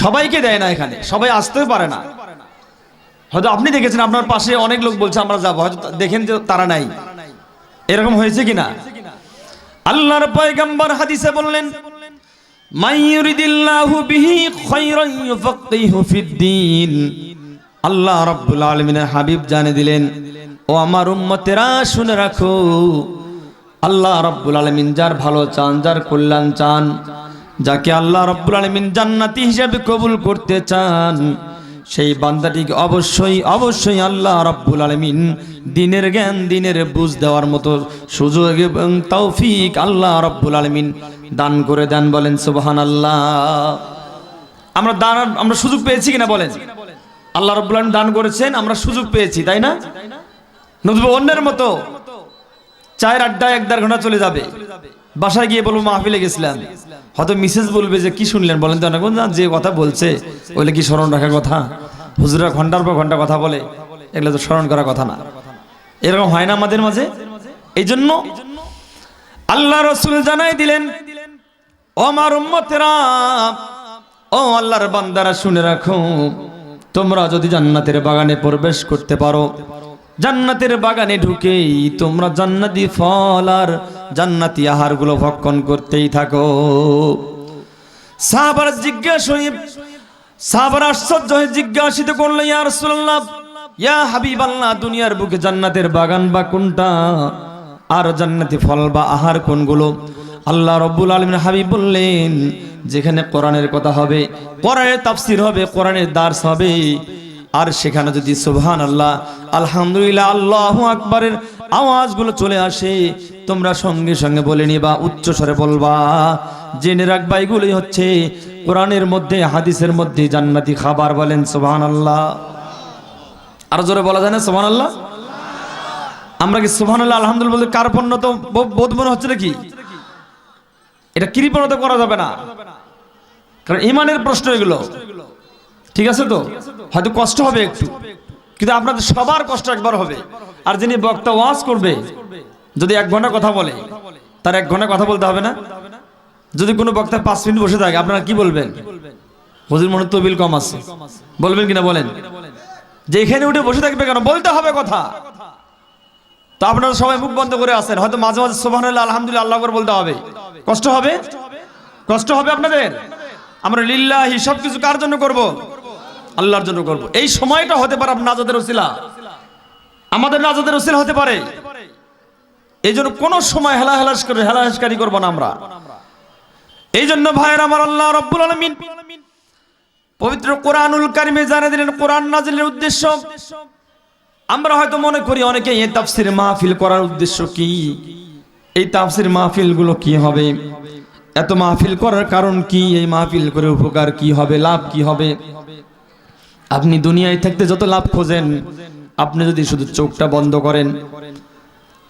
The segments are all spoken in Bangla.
সবাইকে দেয় না এখানে, সবাই আসতেও পারে না। হয়তো আপনি দেখেছেন আপনার পাশে অনেক লোক বলছে, আমরা যাব। হয়তো দেখেন যে তারা নাই। এরকম হয়েছে কিনা? আল্লাহর পয়গম্বর হাদিসে বললেন আল্লাহ রাব্বুল আলামিনের হাবিব জানে দিলেন, ও আমার উম্মতেরা, শুনে রাখো। আল্লাহ রাব্বুল আলামিন যার ভালো চান, যার কল্যাণ চান যাকে আল্লাহ রাব্বুল আলামিন জান্নাতি হিসেবে কবুল করতে চান, সেই বান্দাটিকে অবশ্যই অবশ্যই আল্লাহ রাব্বুল আলামিন দিনের জ্ঞান, দিনের বুঝ দেওয়ার মতো সুযোগ এবং তৌফিক আল্লাহ রাব্বুল আলামিন দান করে দেন বলেন সুবহানাল্লাহ। আমরা দান, আমরা সুযোগ পেয়েছি কিনা বলেন? আল্লাহ রাব্বুল আলামিন দান করেছেন, আমরা সুযোগ পেয়েছি, তাই না? নতুবা অন্যের মতো চায়ের আড্ডায় এক দেড় ঘণ্টা চলে যাবে। বাসায় গিয়ে বলব, মাহফিলে গেছিলাম। হয়তো মিসেস বলবে যে, কি শুনলেন? বলেন তো অনেক যে কথা বলছে ওইলে কি স্মরণ রাখার কথা? হুজুরা ঘণ্টার পর ঘণ্টা কথা বলে, এগুলো তো স্মরণ করার কথা না। এরকম হয় না আমাদের মাঝে। এই জন্য আল্লাহ রসুল জানাই দিলেন, ও আমার উম্মতেরা, ও আল্লাহর বান্দারা শুনে রাখো, তোমরা যদি জান্নাতের বাগানে প্রবেশ করতে পারো জান্নাতের বাগানে ঢুকেই তোমরা জান্নাতি ফল আর জান্নাতি আহারগুলো ভক্ষণ করতেই থাকো। সাহাবার জিজ্ঞাসা সাহাবার আশ্চর্য হয়ে জিজ্ঞাসিত করল ইয়া রাসূলুল্লাহ, ইয়া হাবিবাল্লাহ, দুনিয়ার বুকে জান্নাতের বাগান বা কোনটা? আর জান্নাতি ফল বা আহার কোনগুলো? আল্লাহ রব্বুল আলমিন হাবিব বললেন, যেখানে কোরআনের কথা হবে, কোরআনের তাফসির হবে, কোরআনের দার্স হবে আর সেখানে যদি সুবহান আল্লাহ আলহামদুলিল্লাহ আল্লাহ আকবরের আওয়াজগুলো চলে আসে, তোমরা সঙ্গে সঙ্গে বলে নিবা, উচ্চ স্বরে বলবা। জেনে রাখবা, এগুলোই হচ্ছে কোরআনের মধ্যে, হাদিসের মধ্যে জান্নাতি খাবার বলেন সুবহান আল্লাহ আরও জোরে বলা যায় না সুবহান আল্লাহ আমরা কি সুবহান আল্লাহ আলহামদুলিল্লাহ বলতে কার পণ্য তো বোধ মনে হচ্ছে নাকি? এটা কৃপণতা করা যাবে না। কারণ ইমানের প্রশ্ন এগুলো। ঠিক আছে তো? হয়তো কষ্ট হবে একটু। কিন্তু আপনাদের সবার কষ্ট একবার হবে। আর যিনি বক্তা ওয়াজ করবে, যদি এক ঘণ্টা কথা বলে, তার এক ঘণ্টা কথা বলতে হবে না? যদি কোনো বক্তা পাঁচ মিনিট বসে থাকে, আপনারা কি বলবেন? হুজুর মনে তবিল কম আছে। বলবেন কিনা বলেন? যে এখানে উঠে বসে থাকবে কেন? বলতে হবে কথা। তো আপনারা সবাই মুখ বন্ধ করে আসেন হয়তো মাঝে মাঝে সোভান আলহামদুলিল্লাহ, আল্লাহ করে বলতে হবে। কষ্ট হবে? কষ্ট হবে আপনাদের? আমরা লিল্লাহি, সবকিছু কার জন্য করব? আল্লাহর জন্য করব। এই সময়টা হতে পারে নাজাদের ওসিলা। আমাদের নাজাদের ওসিলা হতে পারে। এই জন্য কোনো সময় হেলা হেলাস করে হেলা হেলাসকারী করব না আমরা। এই জন্য ভাইয়ের আমার আল্লাহ রব্বুল আলমিন পবিত্র কোরআনুল কারিমে জানিয়ে দিলেন, কোরআন নাজিলের উদ্দেশ্য। আমরা হয়তো মনে করি অনেকে এই তাফসির মাহফিল করার উদ্দেশ্য কি? এই তাফসির মাহফিলগুলো কি হবে? এত মাহফিল করার কারণ কি? এই মাহফিল করে উপকার কি হবে? লাভ কি হবে? আপনি দুনিয়ায় থাকতে যত লাভ খোঁজেন, আপনি যদি শুধু চোখটা বন্ধ করেন,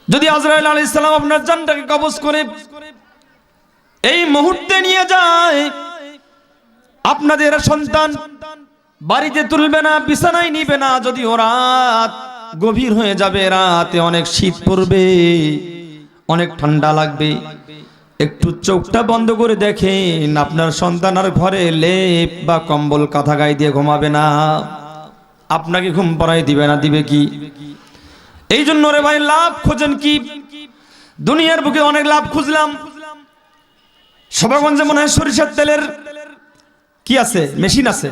যদি আজরাইল আলী ইসলাম আপনার জানটাকে কবজ করে এই মুহূর্তে নিয়ে যায়, আপনাদের সন্তান বাড়িতে তুলবে না, বিছানায় নিবে না, যদি রাত গভীর হয়ে যাবে, রাতে অনেক শীত পড়বে, অনেক ঠান্ডা লাগবে একটু চোখটা বন্ধ করে দেখেন, আপনার সন্তান আর ঘরে লেপ বা কম্বল কাঁথা গায়ে দিয়ে ঘুমাবে না। আপনাকে ঘুম পড়াই দিবে না, দিবে কি? এই জন্য রে ভাই, লাভ খোঁজেন কি? দুনিয়ার বুকে অনেক লাভ খুঁজলাম। সবাগঞ্জে মনে হয় সরিষার তেলের কি আছে? মেশিন আছে।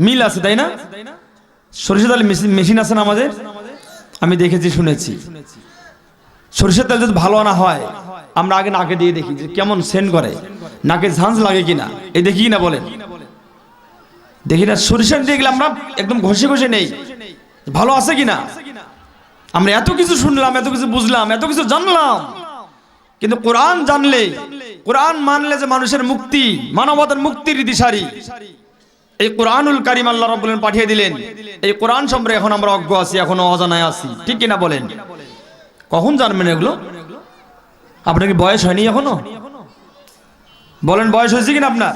মিল আছে, তাই না? সরিষা তেল মেশিন- আছে না আমাদের? আমি দেখেছি, শুনেছি। সরিষার তেল যদি ভালো আনা হয় আমরা আগে নাকে দিয়ে দেখি যে কেমন সেন্ট করে। নাকে ঝাঁঝ লাগে কিনা? এই দেখি না বলেন? দেখি না, সরিষার দিয়ে গেলে আমরা একদম ঘষে ঘষে নেই। ভালো আছে কিনা? আমরা এত কিছু শুনলাম, এত কিছু বুঝলাম, এত কিছু জানলাম। কিন্তু কোরআন জানলে, কোরআন মানলে যে মানুষের মুক্তি, মানবতার মুক্তির দিশারি। এই কোরআনুল কারিম আল্লাহ রাব্বুল আলামিন পাঠিয়ে দিলেন। এই কোরআন সম্পর্কে এখন আমরা অজ্ঞ আছি, এখনও অজানায় আছি। ঠিক কিনা বলেন? কখন জানবেন এগুলো? আপনার কি বয়স হয়নি এখনও? বলেন, বয়স হয়েছে কিনা আপনার?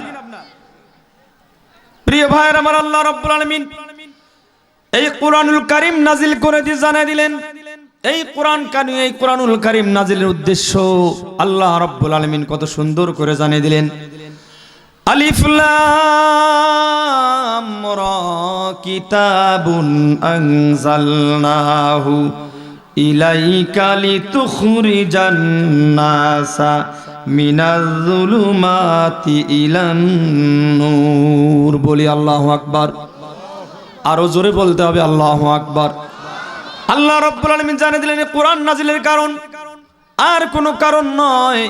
প্রিয় ভাইয়ের আমার আল্লাহ রাব্বুল আলামিন এই কোরআনুল কারিম নাজিল করে দিয়ে জানিয়ে দিলেন, এই কোরআন কানি এই কোরআনুল কারিম নাজিলের উদ্দেশ্য আল্লাহ রাব্বুল আলামিন কত সুন্দর করে জানিয়ে দিলেন, আলিফ লাম রা কিতাবুন আনজালনাহু ইলাইকা লিতুখরিজান নাসা মিনাজ যুলুমাতি ইলান নূর। বলি আল্লাহু আকবার। আরও জোরে বলতে হবে আল্লাহু আকবার। আল্লাহ রাব্বুল আলামিন জানিয়ে দিলেন কোরআন নাজিলের কারণ। আর কোনো কারণ নয়।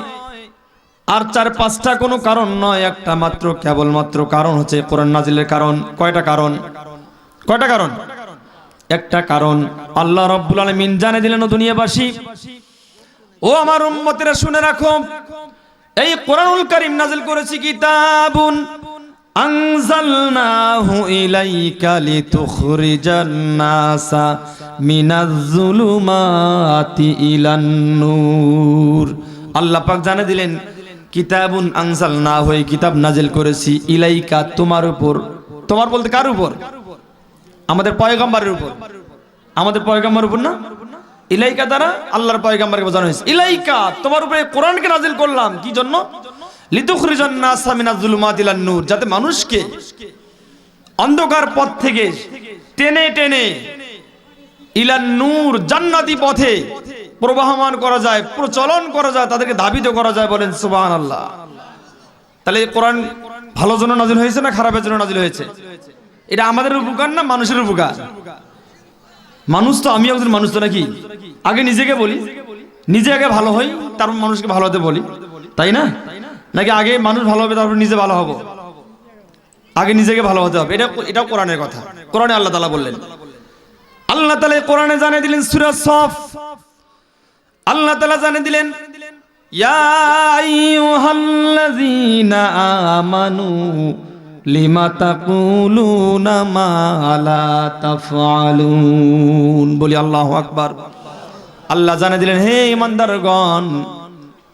আর চার পাঁচটা কোনো কারণ নয়, একটা মাত্র, কেবলমাত্র কারণ হচ্ছে কোরআন নাজিলের কারণ। কয়টা কারণ? কয়টা কারণ? একটা কারণ, আল্লাহ রব্বুল আলমিন জানে দিলেন দুনিয়াবাসী, ও আমার উম্মতেরা শুনে রাখো, এই কোরআনুল কারীম নাজিল করেছি কিতাবুন আনজালনাহু ইলাইকা লিতুখরিজান নাসা মিনাজ যুলুমাতি ইলান নূর। আল্লাহ পাক জানে দিলেন, কিতাবুন আনজালনাহু, এই কিতাব নাজিল করেছি ইলাইকা তোমার উপর। তোমার বলতে কার উপর? আমাদের পয়গম্বরের উপর। আমাদের পয়গম্বরের উপর না? ইলাইকা দ্বারা আল্লাহর পয়গম্বরকে বোঝানো হয়েছে। ইলাইকা, তোমার উপরে কোরআনকে নাজিল করলাম। কি জন্য? নূর, যাতে মানুষকে অন্ধকার পথ থেকে টেনে টেনে ইলান নূর, জান্নাতি পথে প্রবাহমান করা যায়, প্রচলন করা যায়, তাদেরকে ধাবিত করা যায় বলেন সুবহানাল্লাহ। তাহলে এই কোরআন ভালো জন্য নাজিল হয়েছে না খারাপের জন্য নাজিল হয়েছে? এটা আমাদের উপকার না মানুষের উপকার? মানুষ তো আমি একজন মানুষ তো নাকি? আগে নিজেকে বলি। নিজে আগে ভালো হই, তারপর মানুষকে ভালো হতে বলি। তাই না? নাকি আগে মানুষ ভালো হবে, তারপর নিজে ভালো হব? আগে নিজেকে ভালো হতে হবে। এটা এটাও কোরআনের কথা। কোরআনে আল্লাহ তালা বললেন, আল্লাহ তালা কোরআনে জানিয়ে দিলেন সুরা সফ। আল্লাহ তালা জানিয়ে দিলেন, ইয়া আইয়ুহাল্লাযীনা আমানু লিমা তাকুলুনা মা লা তাফআলুন। বলি আল্লাহু আকবার। আল্লাহ জানিয়ে দিলেন, হে ইমানদারগণ,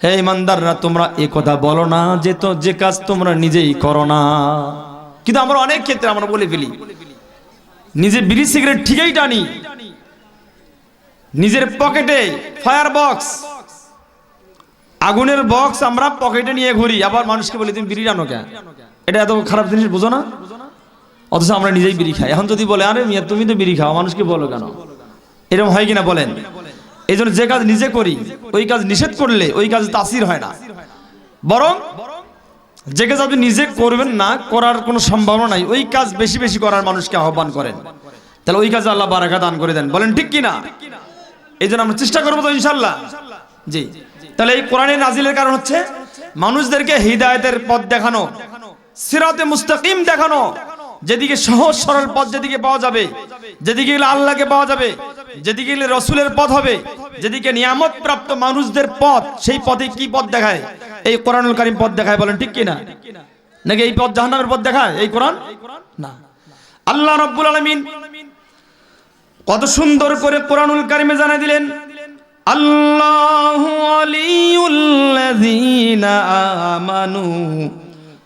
হে ইমানদাররা, তোমরা এই কথা বলো না যে তো, যে কাজ তোমরা নিজেই করো না। কিন্তু আমরা অনেক ক্ষেত্রে আমরা বলে ফেলি, নিজে বিড়ি সিগারেট ঠিকই টানি, নিজের পকেটে ফায়ার বক্স, আগুনের বক্স আমরা পকেটে নিয়ে ঘুরি, আবার মানুষকে বলি, তুমি বিড়ি টানো কেন? এটা এত খারাপ জিনিস বোঝো না? অথচ আমরা নিজেই বিড়ি খাই। এখন যদি বলে, আরে মিয়া, তুমি তো বিড়ি খাও, মানুষকে বলো কেন? এরকম হয় কিনা বলেন? এই জন্য যে কাজ নিজে করি, ওই কাজ নিষেধ করলে ওই কাজ তাসির হয় না। বরং যে কাজ আপনি নিজে করবেন না, করার কোনো সম্ভাবনা নাই, ওই কাজ বেশি বেশি করার মানুষকে আহ্বান করেন। তাহলে ওই কাজে আল্লাহ বারাকা দান করে দেন। বলেন, ঠিক কিনা? এই জন্য আমরা চেষ্টা করব তো ইনশাল্লাহ জি। তাহলে এই কোরআনের নাজিলের কারণ হচ্ছে, মানুষদেরকে হৃদায়তের পথ দেখানো। সিরাতে মুস্তাকিম দেখানো। যেদিকে সহজ, সরল পথ যেদিকে পাওয়া যাবে, যেদিকে গেলে আল্লাহকে পাওয়া যাবে, যেদিকে গেলে রসুলের পথ হবে, যেদিকে নিয়ামত প্রাপ্ত মানুষদের পথ, সেই পথে কি পথ দেখায়? এই কোরআনুল কারিম পথ দেখায় বলেন, ঠিক কিনা? নাকি এই পথ জাহান্নামের পথ দেখায়? এই কোরআন? না। আল্লাহ রব্বুল আলামিন কত সুন্দর করে কোরআনুল কারিমে জানাই দিলেন, আল্লাহু আমানু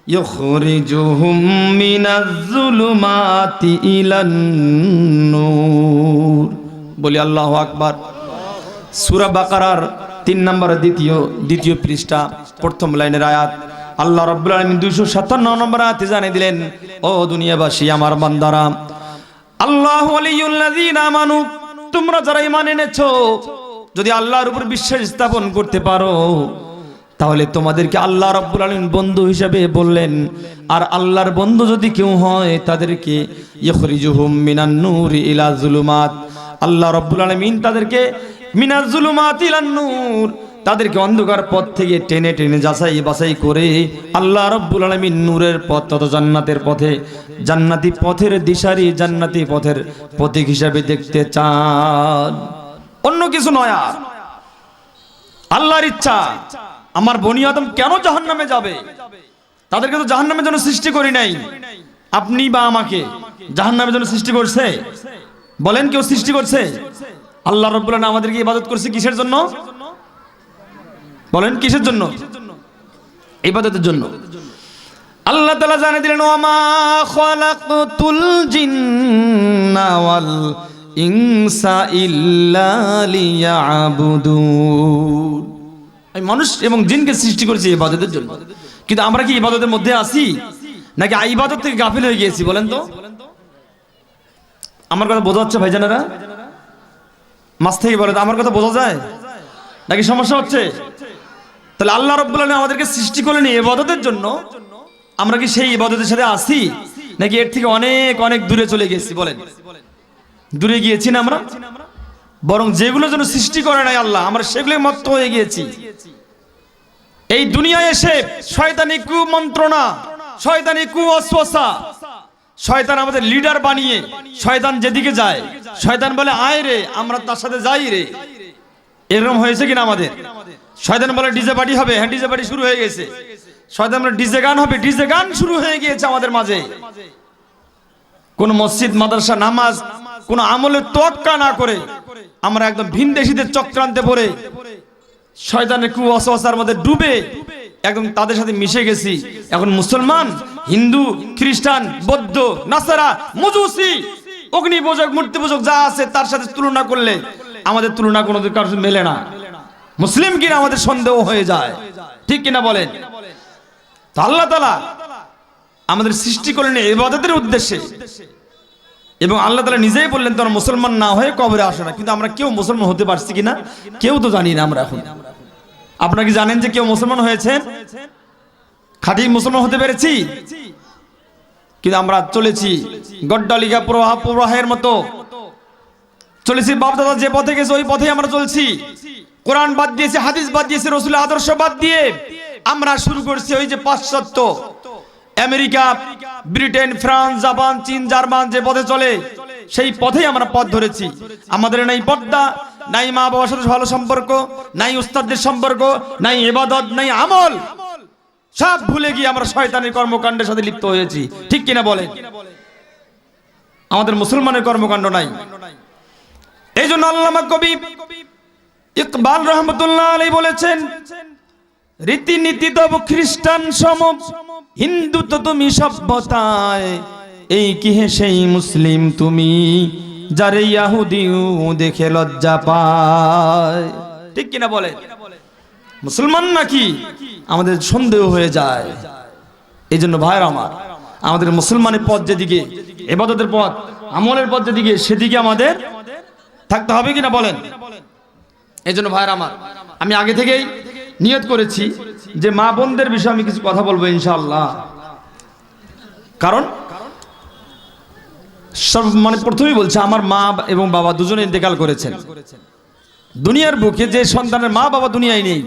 ইখরিজুহুম মিনাজ যুলুমাতি ইলান নূর। বলি আল্লাহু আকবার। সূরা বাকারার তিন নম্বর দ্বিতীয় দ্বিতীয় পৃষ্ঠা, প্রথম লাইনের আয়াত। আল্লাহ রাব্বুল আলামিন 257 নম্বর আয়াতে জানিয়ে দিলেন, ও দুনিয়াবাসী, আমার বান্দারা, আল্লাহ আমানু, তোমরা যারা ঈমান এনেছো, যদি আল্লাহর উপর বিশ্বাস স্থাপন করতে পারো তাহলে তোমাদেরকে আল্লাহ রাব্বুল আলামিন বন্ধু হিসেবে বললেন, আর আল্লাহর বন্ধু যদি কেউ হয়, তাদেরকে ইখরিজুহুম মিনান নূরি ইলা যুলুমাত আল্লাহ রাব্বুল আলামিন তাদেরকে মিনাজ যুলুমাত ইলান নূর, তাদেরকে অন্ধকার পথ থেকে টেনে টেনে যাচাই বাছাই করে আল্লাহ রব্বুল আলমিন নূরের পথ তত জান্নাতের পথে, জান্নাতি পথের দিশারি জান্নাতি পথের প্রতীক হিসাবে দেখতে চান। অন্য কিছু নয় আর। আল্লাহর ইচ্ছা। আমার বনি আদম কেন জাহান্নামে যাবে? তাদেরকে তো জাহান জাহান্নামের জন্য সৃষ্টি করি নাই। আপনি বা আমাকে জাহান জাহান্নামের জন্য সৃষ্টি করছে? বলেন কেউ সৃষ্টি করছে? আল্লাহ রব্বুল আমাদেরকে ইবাদত করছে কিসের জন্য? বলেন কিসের জন্য? ইবাদতের জন্য। আল্লাহ তালা জানিয়ে দিলেন, ওয়ামা খালাকতুল জিন্না ওয়াল ইনসা ইল্লা লিয়াবুদুন। আমি মানুষ এবং জিনকে সৃষ্টি করেছি ইবাদতের জন্য। কিন্তু আমরা কি ইবাদতের মধ্যে আছি? নাকি ইবাদত থেকে গাফিল হয়ে গিয়েছি, বলেন তো? আমার কথা বোঝা যাচ্ছে ভাইজানেরা? মাছ থেকে বলে, আমার কথা বোঝা যায়? নাকি সমস্যা হচ্ছে? তাহলে আল্লাহ রব্বুল আমাদেরকে সৃষ্টি করলেন ইবাদতের জন্য? আমরা কি সেই ইবাদতের সাথে আছি? নাকি এর থেকে অনেক অনেক দূরে চলে গেছি, বলেন। দূরে গিয়েছি না আমরা? বরং যেগুলো যেন সৃষ্টি করে নাই আল্লাহ, আমরা সেগুলো মত্ত হয়ে গিয়েছি। এই দুনিয়ায় এসে শয়তানি কু মন্ত্রণা শয়তানি কু কুঅস্বসা শয়তান আমাদের লিডার বানিয়ে, শয়তান যেদিকে যায়, শয়তান বলে, আয় রে, আমরা তার সাথে যাই রে। এরকম হয়েছে কিনা আমাদের? শয়তান বলে, ডিজে পার্টি হবে। হ্যাঁ ডিজে পার্টি শুরু হয়ে গেছে। শয়তান বলে, ডিজে গান হবে। ডিজে গান শুরু হয়ে গিয়েছে আমাদের মাঝে। কোন মসজিদ, মাদ্রাসা, নামাজ কোন আমলের তোয়াক্কা না করে আমরা একদম ভিনদেশীদের চক্রান্তে পড়ে, শয়তানের কু অসহসার মধ্যে ডুবে একদম তাদের সাথে মিশে গেছি। এখন মুসলমান, হিন্দু, খ্রিস্টান, বৌদ্ধ, নাসারা, মজুসি অগ্নি পূজক মূর্তি পূজক যা আছে তার সাথে তুলনা করলে আমাদের তুলনা কোনো কারোর মেলে না। মুসলিম কিনা আমাদের সন্দেহ হয়ে যায়। ঠিক কিনা বলেন? আল্লাহ তালা আমাদের সৃষ্টি করলেন ইবাদতের উদ্দেশ্যে। এবং আল্লাহ তালা নিজেই বললেন, তোমরা মুসলমান না হয়ে কবরে আসে না। কিন্তু আমরা কেউ মুসলমান হতে পারছি কিনা? কেউ তো জানি না আমরা এখন। আপনারা কি জানেন যে কেউ মুসলমান হয়েছেন খাঁটি মুসলমান হতে পেরেছি? কিন্তু আমরা চলেছি গড্ডালিকা প্রবাহ প্রবাহের মতো। চলেছি বাপদাদা যে পথে গেছে, ওই পথে আমরা চলছি। কোরআন বাদ দিয়েছে, হাদিস বাদ দিয়েছে রসুল আদর্শ বাদ দিয়ে আমরা শুরু করছি ওই যে পাশ্চাত্য আমেরিকা, ব্রিটেন, ফ্রান্স, জাপান, চীন, জার্মান যে পথে চলে, সেই পথেই আমরা পথ ধরেছি। আমাদের নাই পর্দা, নাই মা বাবার সাথে ভালো সম্পর্ক, নাই উস্তাদদের সম্পর্ক, নাই এবাদত নাই আমল। সব ভুলে গিয়ে আমরা শয়তানের কর্মকাণ্ডের সাথে লিপ্ত হয়েছি। ঠিক কিনা বলেন? আমাদের মুসলমানের কর্মকাণ্ড নাই। এই জন্য আল্লামা কবি ইকবাল রহমতুল্লাহ আলী বলেছেন, রীতিনীতি তব খ্রিস্টান সম হিন্দু তো তুমি সভ্যতায়, এই কি হে সেই মুসলিম তুমি, যারে ইয়াহুদিও দেখে লজ্জা পায়। ঠিক কিনা বলে? মুসলমান নাকি? আমাদের সন্দেহ হয়ে যায়। এই জন্য ভাইয়ের আমার, আমাদের মুসলমানের পথ যেদিকে, এবাদতের পথ, আমলের পথ যেদিকে, সেদিকে আমাদের থাকতে হবে কিনা বলেন? এই জন্য ভাইয়ের আমার, আমি আগে থেকেই নিয়ত করেছি যে মা বোনদের বিষয়ে আমি কিছু কথা বলব ইনশাআল্লাহ। কারণ সব মানে প্রথমেই বলছে, আমার মা এবং বাবা দুজনে ইন্তেকাল করেছেন। দুনিয়ার বুকে যে সন্তানের মা বাবা দুনিয়ায় নেই,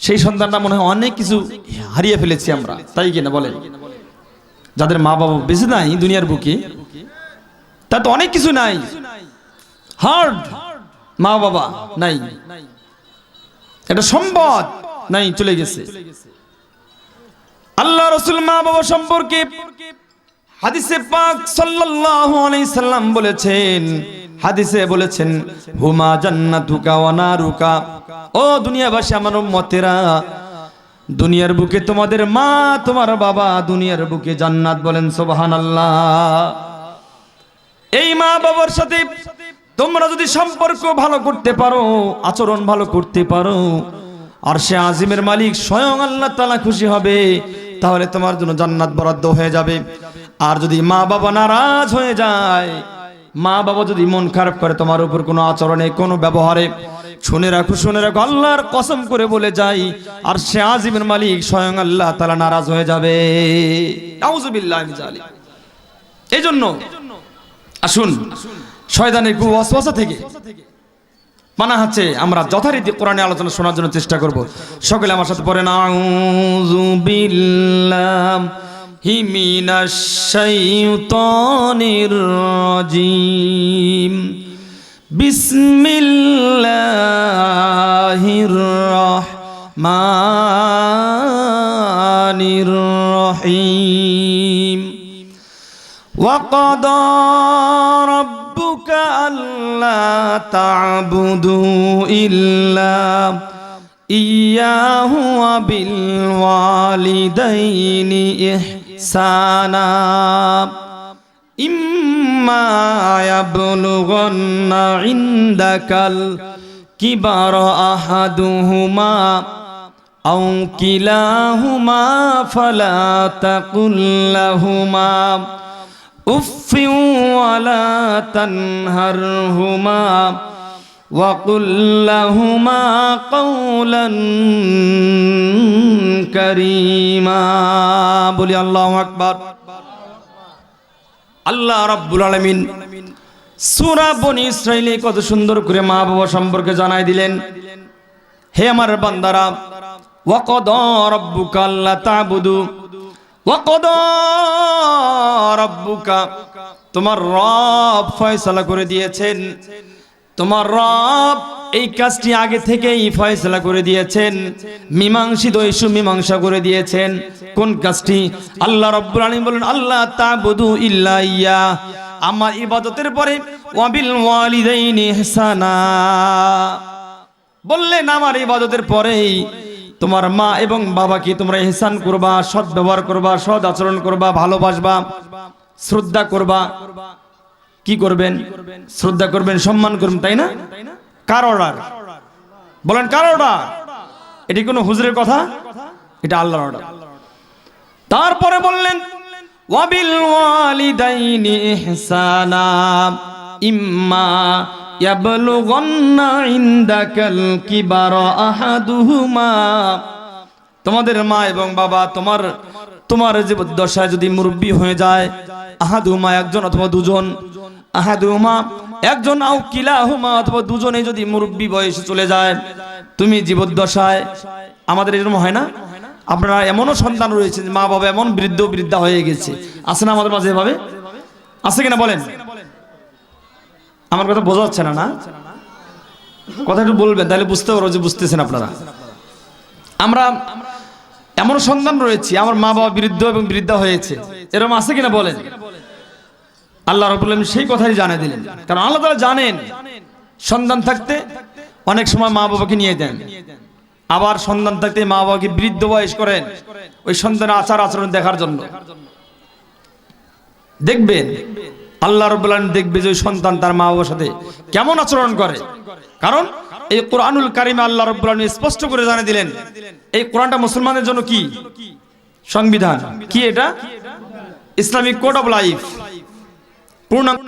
সেই সন্তানটা মনে হয় অনেক কিছু হারিয়ে ফেলেছি আমরা। তাই কিনা বলেন? যাদের মা বাবা বেঁচে নাই দুনিয়ার বুকে তা তো অনেক কিছু নাই। হার্ড মা বাবা নাই। এটা সম্পদ। নাই, চলে গেছে। আল্লাহ রসুল মা বাবা সম্পর্কে হাদিসে পাক সাল্লাল্লাহু আলাইহি সাল্লাম বলেছেন, হাদিসে বলেছেন, হুমা জান্নাতুকা ওয়া নারুকা। ও দুনিয়াবাসী, আমার উম্মতেরা, দুনিয়ার বুকে তোমাদের মা, তোমার বাবা দুনিয়ার বুকে জান্নাত বলেন, সুবহানাল্লাহ। এই মা বাবার সাথে তোমরা যদি সম্পর্ক ভালো করতে পারো, আচরণ ভালো করতে পারো, আর সে আজিমের মালিক স্বয়ং আল্লাহ তালা খুশি হবে, তাহলে তোমার জন্য জান্নাত বরাদ্দ হয়ে যাবে আর যদি মা বাবা নারাজ হয়ে যায় মা বাবা যদি মন খারাপ করে, তোমার উপর কোনো আচরণে, কোনো ব্যবহারে, শুনে রাখো শুনে রাখো, আল্লাহর কসম করে বলে যাই, আর সে আজিমের মালিক স্বয়ং আল্লাহ তালা নারাজ হয়ে যাবে। এই জন্য আসুন শয়তানের কুয়াশা থেকে। মানা হচ্ছে আমরা যথারীতি কোরআনে আলোচনা শোনার জন্য চেষ্টা করব। সকলে আমার সাথে পড়ে নাউজুবিল্লাম হিমিনাশাইতানির রাজিম। বিসমিল্লাহির রাহমানির রাহিম। ওয়া আল্লাহ তাবুদু ইল্লা ইয়াহু বিল ওয়ালিদাইনি ইহসানা। ইম্মা ইয়াবলুগান্না ইনদাকাল কিবার আহাদুহুমা আও কিলাহুমা ফালা তাকুল লাহুমা। ولا تنهرهما وقل لهما قولا كريما বলি আল্লাহু আকবার আল্লাহ রাব্বুল আলামিন সূরা বনি ইসরাইলে কত সুন্দর করে মা বাবা সম্পর্কে জানাই দিলেন হে আমার বান্দারা ওয়াকদ রব্বুকা আল্লাহ তাবুদু ওয়াকদ রব্বুকা তোমার রব ফয়সালা করে দিয়েছেন। তোমার রব এই কাজটি আগে থেকেই ফয়সলা করে দিয়েছেন। মীমাংসিত ইস্যু মীমাংসা করে দিয়েছেন। কোন কাজটি? আল্লাহ রব্বুল আলামিন বলেন আল্লাহ তাবুদু ইল্লা ইয়া। আমার ইবাদতের পরে, ওয়াবিল বললেন, আমার ইবাদতের পরেই তোমার মা এবং বাবাকে তোমরা ইহসান করবা সৎ ব্যবহার করবা, সৎ আচরণ করবা, ভালোবাসবা, শ্রদ্ধা করবা। কি করবেন? শ্রদ্ধা করবেন, সম্মান করবেন, তাই না? কার অর্ডার? বলেন, কার অর্ডার? এটি কোনো হুজুরের কথা? এটা আল্লাহর অর্ডার। তারপরে বললেন ওয়াবিল ওয়ালিদাইনি ইহসানা, ইম্মা তোমাদের মা এবং বাবা, তোমার তোমার যে দশায় যদি মুরব্বী হয়ে যায় আহাদুমা একজন অথবা দুজন আহাদুমা একজন, আও কিলাহুমা অথবা দুজনে যদি মুরব্বী বয়সে চলে যায়, তুমি জীবদ্দশায়, আমাদের এরকম হয় না? আপনারা এমনও সন্তান রয়েছে মা বাবা এমন বৃদ্ধ বৃদ্ধা হয়ে গেছে। আছে না আমাদের মাঝে এভাবে? আছে কিনা বলেন? আমার কথা বোঝা যাচ্ছে না না? কথা একটু বলবেন তাহলে বুঝতে পারো যে বুঝতেছেন আপনারা। আমরা এমন সন্তান রয়েছে, আমার মা বাবা বৃদ্ধ এবং বৃদ্ধা হয়েছে। এরকম আছে কিনা বলেন? আল্লাহ রবুল সেই কথাই জানিয়ে দিলেন। কারণ আল্লাহ তালা জানেন, সন্তান থাকতে অনেক সময় মা বাবাকে নিয়ে দেন আবার সন্তান থাকতে মা বাবাকে বৃদ্ধ বয়স করেন ওই সন্তানের আচার আচরণ দেখার জন্য। দেখবেন আল্লাহ রবাহ দেখবে যে সন্তান তার মা বাবার সাথে কেমন আচরণ করে। কারণ এই কোরআনুল কারিমে আল্লাহ রবাহ স্পষ্ট করে জানিয়ে দিলেন, এই কোরআনটা মুসলমানের জন্য কি? সংবিধান। কি এটা? Islamic code of life. পূর্ণাঙ্গ